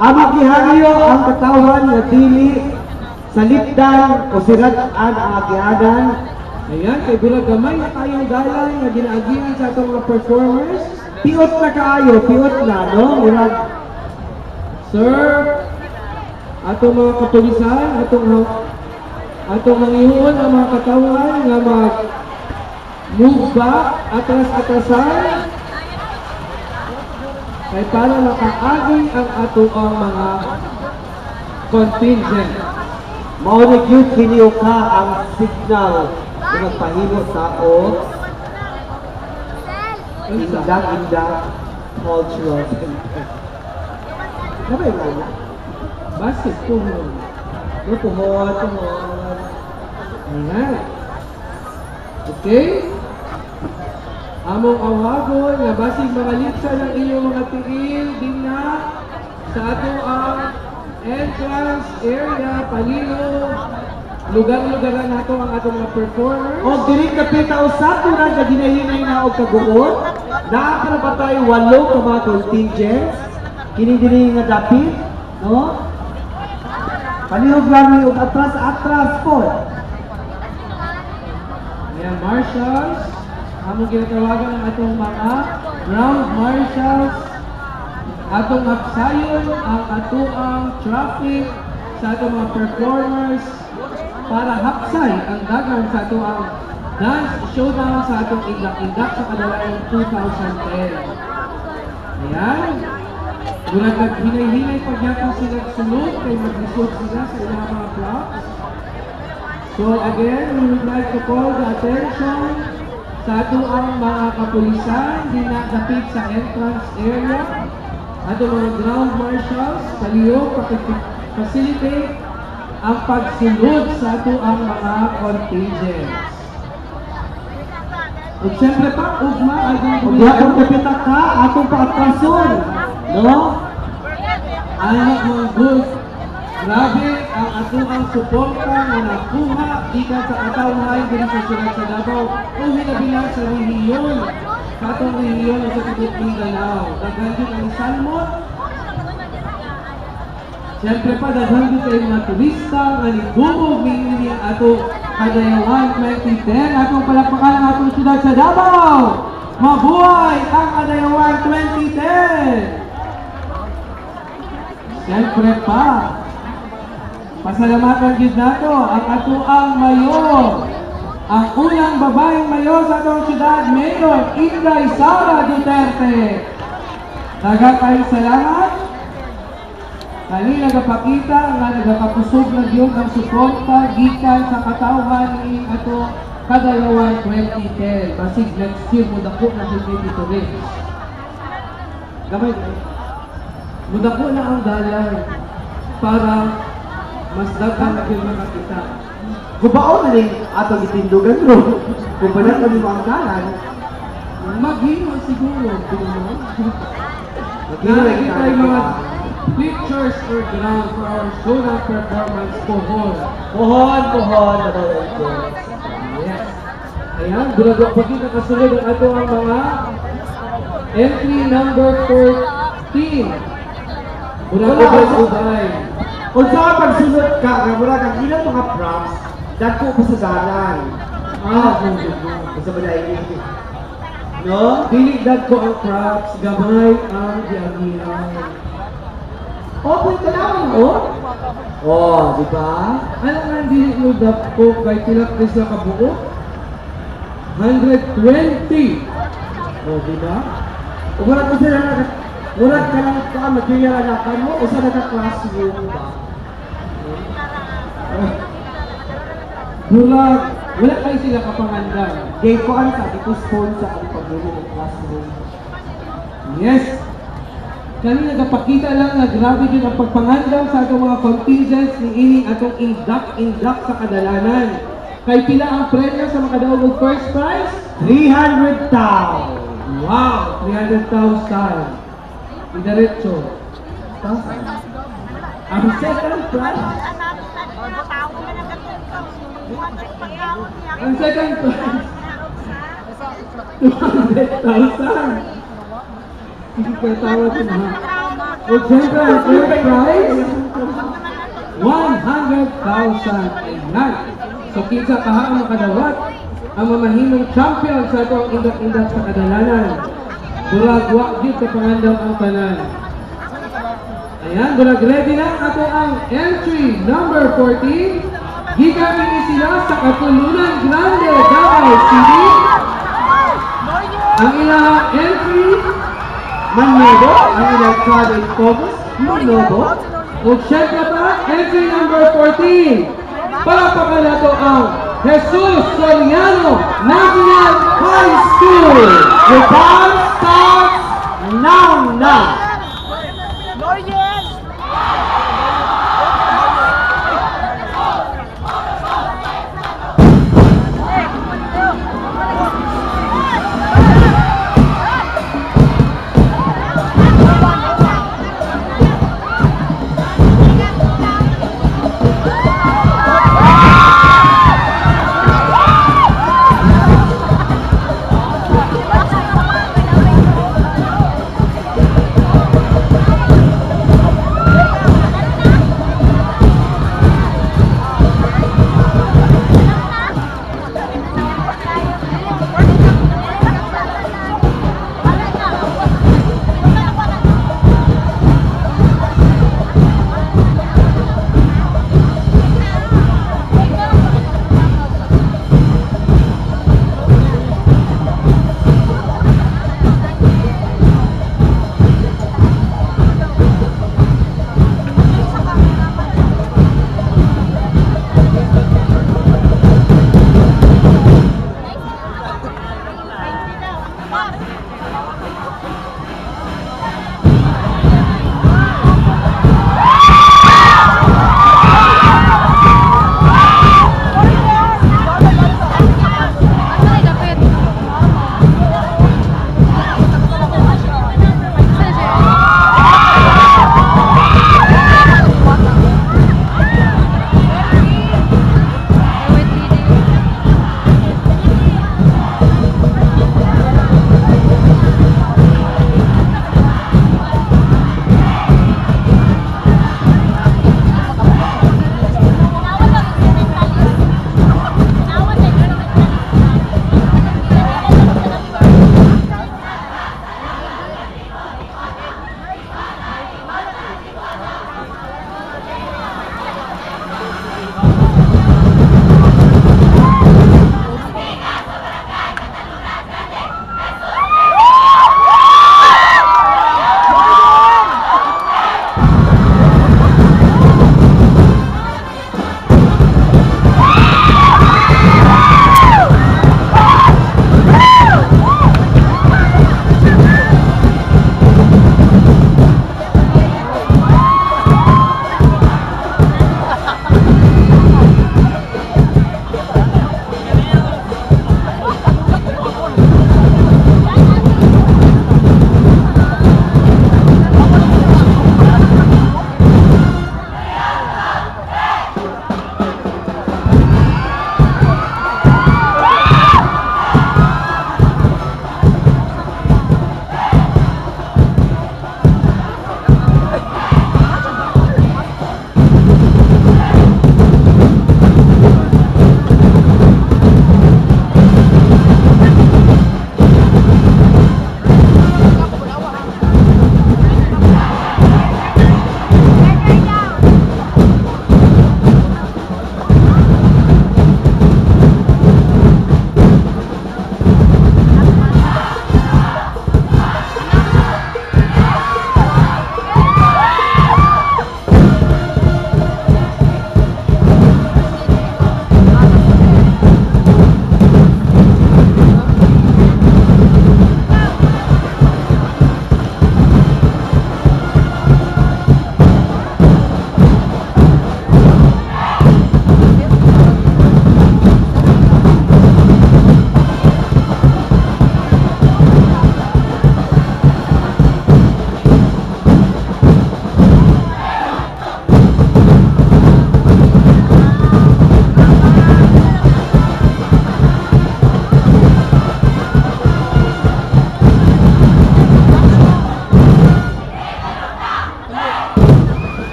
Ama gihangyo ang katawan nga dili sa lipdan o sirat-an ang agianan. Ayan, kay Bulag gamay na tayong galang na ginaagihan sa atong mga performers. Piot na kaayo, piot na, no? Murag, Sir, atong mga kapulisan, atong atong mangihuon ang mga katawan nga mag move back, atras-atrasan. Kay para makaagi ang ato ang mga contingent. mao ni gyud kini ka ang signal nga nagpahimo sa o indak-indak cultural impact. Sabay mo na. Basit. No, puhon, puhon. Ayan. Okay? Among awagon nga basig mga litsa ng inyong mga tiil din na sa ato ang entrance area, palilo, lugar-lugaran nato ang atong mga performers. O diri kapita usab na nga ginahinay na og kaguon. Naa para ba tayo walo ka mga contingents? Kini diri nga dapit, no? Palihog lang og atras-atras po. Ayan, marshals. Among ginatawagan ang atong mga ground marshals. Atong aksayon ang atuang traffic sa atong mga performers para hapsay ang dagan sa atuang dance showdown sa atong indak-indak sa kadalayang 2010. Ayan. Gulat naghinay-hinay pagyapon sila sunod kay mag-result sila sa ilang mga props. So again, we would like to call the attention sa ato ang mga kapulisan di nakapit sa entrance area, ato mga ground marshals, palihog, facilitate ang pagsunod sa ato ang mga contingents. At syempre pa, ugma, agong Ug diha kung kapita ka atong paatrason, no? Anak mga good. Grabe ang ato ang suporta na nakuha gikan sa katawhan diri sa siyudad sa Davao o hinabilang sa rehiyon. Sa atong rehiyon sa Tibet Mindanao. Daghan din ang salmon. Siyempre pa, daghan din kayo mga turista nga nigumog ni ang ato Kadayawan 2010. Atong palakpakan ang atong siyudad sa Davao. Mabuhay ang Kadayawan 2010! Siyempre pa, pasalamatan gid nato ang atuang mayor. Ang unang babaeng mayor sa atong siyudad, Mayor Inday Sara Duterte. Kayong salamat. Kani nagapakita nga nagapapusog na gyud ang suporta gikan sa katawhan ni ato kadalawan 2010. Basig next year mo dako na dito rin. Gamay. Mudako na ang dalan para mas daghan na kayo makakita. Gubaon na rin atong itindugan ro. Kung ba kami ang kanan, Maghimo siguro. Mo. Nakikita yung mga pictures or ground for our showdown performance pohon. Pohon, pohon, nabawal ko. Yes. Ayan, gulago pa kita kasunod ang ato ang mga entry number 14. Gulago ba Ubay? Kung saan pagsunod ka, nga mura kang ilang mga props, dako pa sa dalan. Ah, Gusto ba dahil No? Diligdad ko ang props, gamay ang diagiran. Okay ka lang, oh? Oh, di ba? Ano nga hindi mo ko kay tilak na sa kabuo? 120! O, di ba? Umulat ko sila na, mulat ka lang ka, material anakan mo, o sa naka-classroom ba? Bulag, wala kayo sila kapangandang. Game ko ano sabi ko, sponsor ang pagbulo ng classroom. Yes! Kani nagapakita lang na grabe din ang pagpangandam sa atong mga contingents ni ini atong indak-indak sa kadalanan. Kay pila ang premyo sa makadaog og first prize? 300 tao. Wow! 300,000. Idiretso. Ang second prize, ang second prize, 200,000. Hindi ka tawa din ha. O siyempre, ang third prize, 100,000 ayan. So, kinsa kaha ang makadawat ang mamahimong champion sa itong indak-indak sa kadalanan. Durag wa gyud ka pangandam ang tanan. Ayan, durag ready na ato ang entry number 14. Gikan ini sila sa Katulunan Grande, Davao City. Ang ilang entry Manlobo, ang electronic focus, Manlobo, O syempre pa, entry number 14. Palapakan na to ang Jesus Soriano National High School. the time starts now now.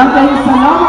Daghang kayong salamat